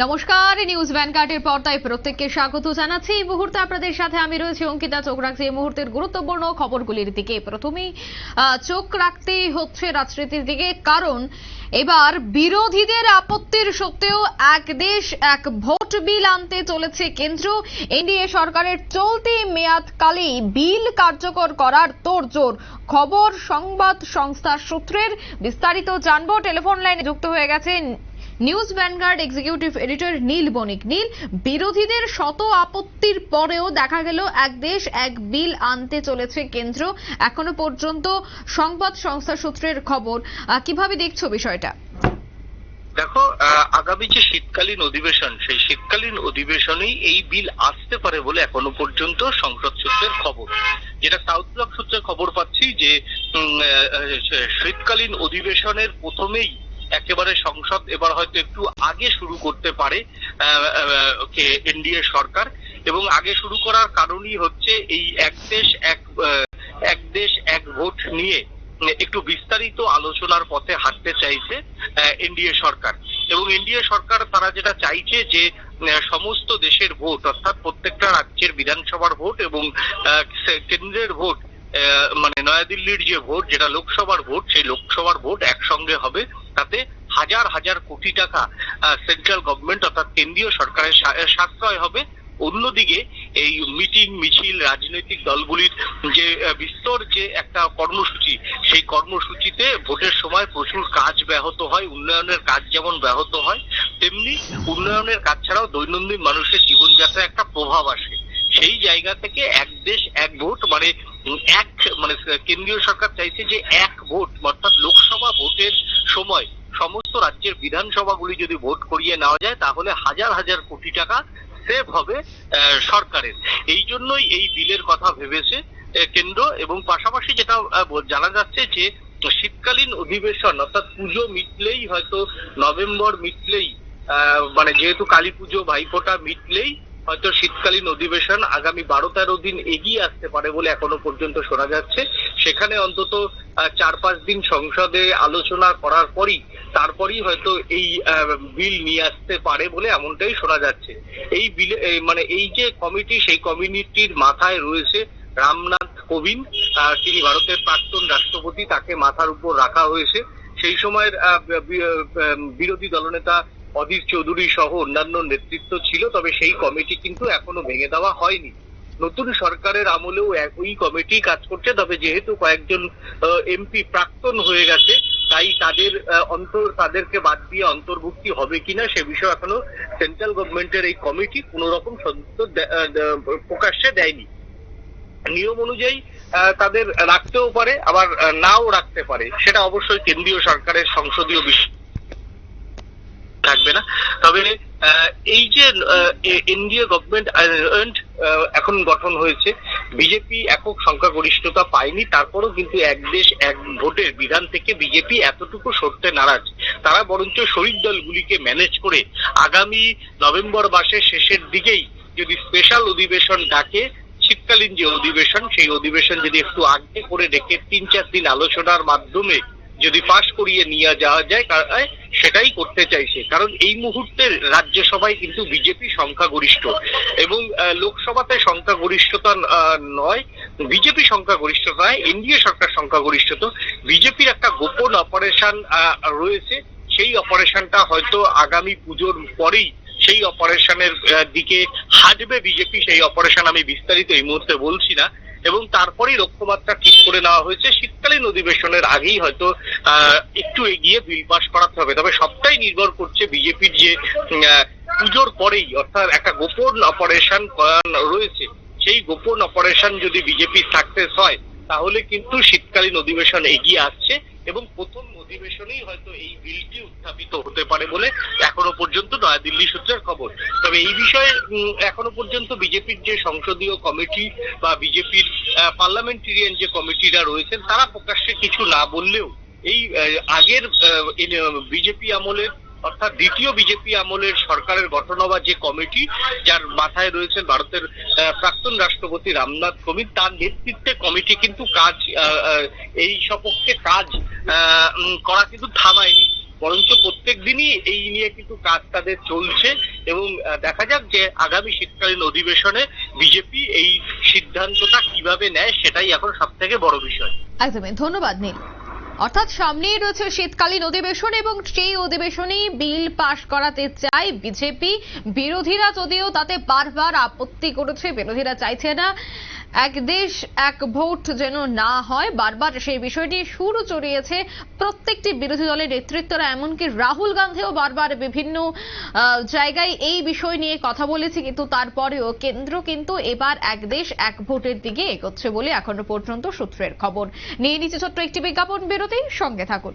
নমস্কার, নিউজ ভ্যানগার্ডের পর্দায় প্রত্যেককে স্বাগত জানাচ্ছি। এই মুহূর্তে আপনাদের সাথে আমি রয়েছি অঙ্কিতা, চোখ রাখছি এই মুহূর্তের গুরুত্বপূর্ণ খবরগুলির দিকে। প্রথমেই চোখ রাখতেই হচ্ছে রাজনীতির দিকে, কারণ এবার বিরোধীদের আপত্তির সত্ত্বেও এক দেশ, এক ভোট বিল আনতে চলেছে কেন্দ্র। এনডিএ সরকারের চলতি মেয়াদকালেই বিল কার্যকর করার তোড়জোড় খবর সংবাদ সংস্থার সূত্রের বিস্তারিত জানব। টেলিফোন লাইনে যুক্ত হয়ে গেছেন news Vanguard executive editor Nil Banik. Nil, বিরোধীদের শত আপত্তির পরেও দেখা গেল এক দেশ, এক বিল আনতে চলেছে কেন্দ্র। এখনও পর্যন্ত সংবাদ সংস্থা সূত্রের খবর। কীভাবে দেখছ বিষয়টা? দেখো আগামী যে শীতকালীন অধিবেশন, সেই শীতকালীন অধিবেশনেই এই বিল আসতে পারে বলে এখনও পর্যন্ত সংসদ সূত্রের খবর। যেটা সাউথ ব্লক সূত্রে খবর পাচ্ছি যে শীতকালীন অধিবেশনের প্রথমেই একেবারে সংসদ এবার হয়তো একটু আগে শুরু করতে পারে এনডিএ সরকার। এবং আগে শুরু করার কারণই হচ্ছে এই এক দেশ, এক এক দেশ, এক ভোট নিয়ে একটু বিস্তারিত আলোচনার পথে হাঁটতে চাইছে এনডিএ সরকার। এবং এনডিএ সরকার তারা যেটা চাইছে যে সমস্ত দেশের ভোট, অর্থাৎ প্রত্যেকটা রাজ্যের বিধানসভার ভোট এবং কেন্দ্রের ভোট মানে নয়াদিল্লির যে ভোট, যেটা লোকসভার ভোট, সেই লোকসভার ভোট একসঙ্গে হবে। হাজার হাজার কোটি টাকা সেন্ট্রাল গভর্নমেন্ট অর্থাৎ কেন্দ্রীয় সরকারের সাশ্রয় হবে। অন্যদিকে এই মিটিং মিছিল, রাজনৈতিক দলগুলির যে বিস্তর যে একটা কর্মসূচি, সেই কর্মসূচিতে ভোটের সময় প্রচুর কাজ ব্যাহত হয়, উন্নয়নের কাজ যেমন ব্যাহত হয়, তেমনি উন্নয়নের কাজ ছাড়াও দৈনন্দিন মানুষের জীবনযাত্রায় একটা প্রভাব আসে। সেই জায়গা থেকে এক দেশ, এক ভোট মানে এক মানে কেন্দ্রীয় সরকার চাইছে যে এক ভোট, অর্থাৎ লোকসভা ভোটের সময় সমস্ত রাজ্যের বিধানসভাগুলি যদি ভোট করিয়ে নেওয়া যায়, তাহলে হাজার হাজার কোটি টাকা সেভ হবে সরকারের। এই জন্যই এই বিলের কথা ভেবেছে কেন্দ্র এবং পাশাপাশি যেটা জানা যাচ্ছে যে শীতকালীন অধিবেশন, অর্থাৎ পুজো মিটলেই হয়তো নভেম্বর মিটলেই মানে যেহেতু কালী পুজো, ভাইফোঁটা মিটলেই হয়তো শীতকালীন অধিবেশন আগামী বারো তেরো দিন এগিয়ে আসতে পারে বলে এখনও পর্যন্ত শোনা যাচ্ছে। সেখানে অন্তত চার পাঁচ দিন সংসদে আলোচনা করার পরই, তারপরই হয়তো এই বিল নিয়ে আসতে পারে বলে এমনটাই শোনা যাচ্ছে। এই বিলে মানে এই যে কমিটি, সেই কমিউনিটির মাথায় রয়েছে রামনাথ কোবিন্দ তিনি ভারতের প্রাক্তন রাষ্ট্রপতি, তাকে মাথার উপর রাখা হয়েছে। সেই সময়ের বিরোধী দলনেতা অধীর চৌধুরী সহ অন্যান্য নেতৃত্ব ছিল, তবে সেই কমিটি কিন্তু এখনও ভেঙে দেওয়া হয়নি। নতুন সরকারের আমলেও ওই কমিটি কাজ করছে, তবে যেহেতু কয়েকজন এমপি প্রাক্তন হয়ে গেছে, তাই তাদের অন্তর, তাদেরকে বাদ দিয়ে অন্তর্ভুক্তি হবে কিনা সে বিষয়ে এখনও সেন্ট্রাল গভর্নমেন্টের এই কমিটি কোন রকম সদস্য প্রকাশ্যে দেয়নি। নিয়ম অনুযায়ী তাদের রাখতেও পারে, আবার নাও রাখতে পারে, সেটা অবশ্যই কেন্দ্রীয় সরকারের সংসদীয় বিষয় থাকবে না। তবে এই যে এনডিএ গভর্নমেন্ট এখন গঠন হয়েছে। বিজেপি একক সংখ্যাগরিষ্ঠতা পায়নি, তারপরও কিন্তু এক দেশ এক ভোটের বিধান থেকে বিজেপি এতটুকু সরতে নারাজ। তারা বরঞ্চ শরিক দলগুলিকে ম্যানেজ করে আগামী নভেম্বর মাসের শেষের দিকেই যদি স্পেশাল অধিবেশন ডাকে, শীতকালীন যে অধিবেশন, সেই অধিবেশন যদি একটু আগে করে ডেকে তিন চার দিন আলোচনার মাধ্যমে যদি পাশ করিয়ে নিয়ে যাওয়া যায় সেটাই করতে চাইছে। কারণ এই মুহূর্তে রাজ্যসভায় কিন্তু বিজেপি সংখ্যাগরিষ্ঠ এবং লোকসভাতে সংখ্যাগরিষ্ঠতা নয়, বিজেপি সংখ্যাগরিষ্ঠতা নয় এনডিএ সরকার সংখ্যাগরিষ্ঠতা। বিজেপির একটা গোপন অপারেশন রয়েছে। সেই অপারেশনটা হয়তো আগামী পুজোর পরেই সেই অপারেশনের দিকে হাঁটবে বিজেপি। সেই অপারেশন আমি বিস্তারিত এই মুহূর্তে বলছি না। এবং তারপরেই লক্ষ্যমাত্রা ঠিক করে নেওয়া হয়েছে। শীতকালীন অধিবেশনের আগেই হয়তো একটু এগিয়ে বিল পাস করাতে হবে। তবে সবটাই নির্ভর করছে বিজেপির যে পুজোর পরেই, অর্থাৎ একটা গোপন অপারেশন রয়েছে। সেই গোপন অপারেশন যদি বিজেপি সাকসেস হয়, তাহলে কিন্তু শীতকালীন অধিবেশন এগিয়ে আসছে এবং প্রথম অধিবেশনেই হয়তো এই বিলটি উত্থাপিত হতে পারে বলে এখনও পর্যন্ত নয়াদিল্লি সূত্রের খবর। তবে এই বিষয়ে এখনও পর্যন্ত বিজেপির যে সংসদীয় কমিটি বা বিজেপির পার্লামেন্টেরিয়ান যে কমিটিরা রয়েছেন, তারা প্রকাশ্যে কিছু না বললেও এই আগের বিজেপি আমলের, অর্থাৎ দ্বিতীয় বিজেপি আমলের সরকারের গঠন হওয়া যে কমিটি, যার মাথায় রয়েছেন ভারতের প্রাক্তন রাষ্ট্রপতি রামনাথ কোবিন্দ, তার নেতৃত্বে কমিটি কিন্তু কাজ এই সপক্ষে কাজ করা কিন্তু থামায়নি। বরঞ্চ প্রত্যেক দিনই এই নিয়ে কিন্তু কাজ তাদের চলছে এবং দেখা যাক যে আগামী শীতকালীন অধিবেশনে বিজেপি এই সিদ্ধান্তটা কীভাবে নেয় সেটাই এখন সব থেকে বড় বিষয়। একদমই, ধন্যবাদ নীল। অর্থাৎ সামনেই রয়েছে শীতকালীন অধিবেশন এবং সেই অধিবেশনেই বিল পাশ করাতে চায় বিজেপি। বিরোধীরা যদিও তাতে বারবার আপত্তি করেছে, বিরোধীরা চাইছে না। এক দেশ এক ভোট যেন না হয়, বারবার সেই বিষয়টি সুর চড়িয়েছে। প্রত্যেকটি বিরোধী দলের নেতৃত্বরা, এমনকি রাহুল গান্ধীও বারবার বিভিন্ন জায়গায় এই বিষয় নিয়ে কথা বলেছে, কিন্তু তারপরেও কেন্দ্র কিন্তু এবার এক দেশ এক ভোটের দিকে এগোচ্ছে বলে এখনও পর্যন্ত সূত্রের খবর। নিয়ে নিচ্ছে ছোট্ট একটি বিজ্ঞাপন বিরতি সঙ্গে থাকুন।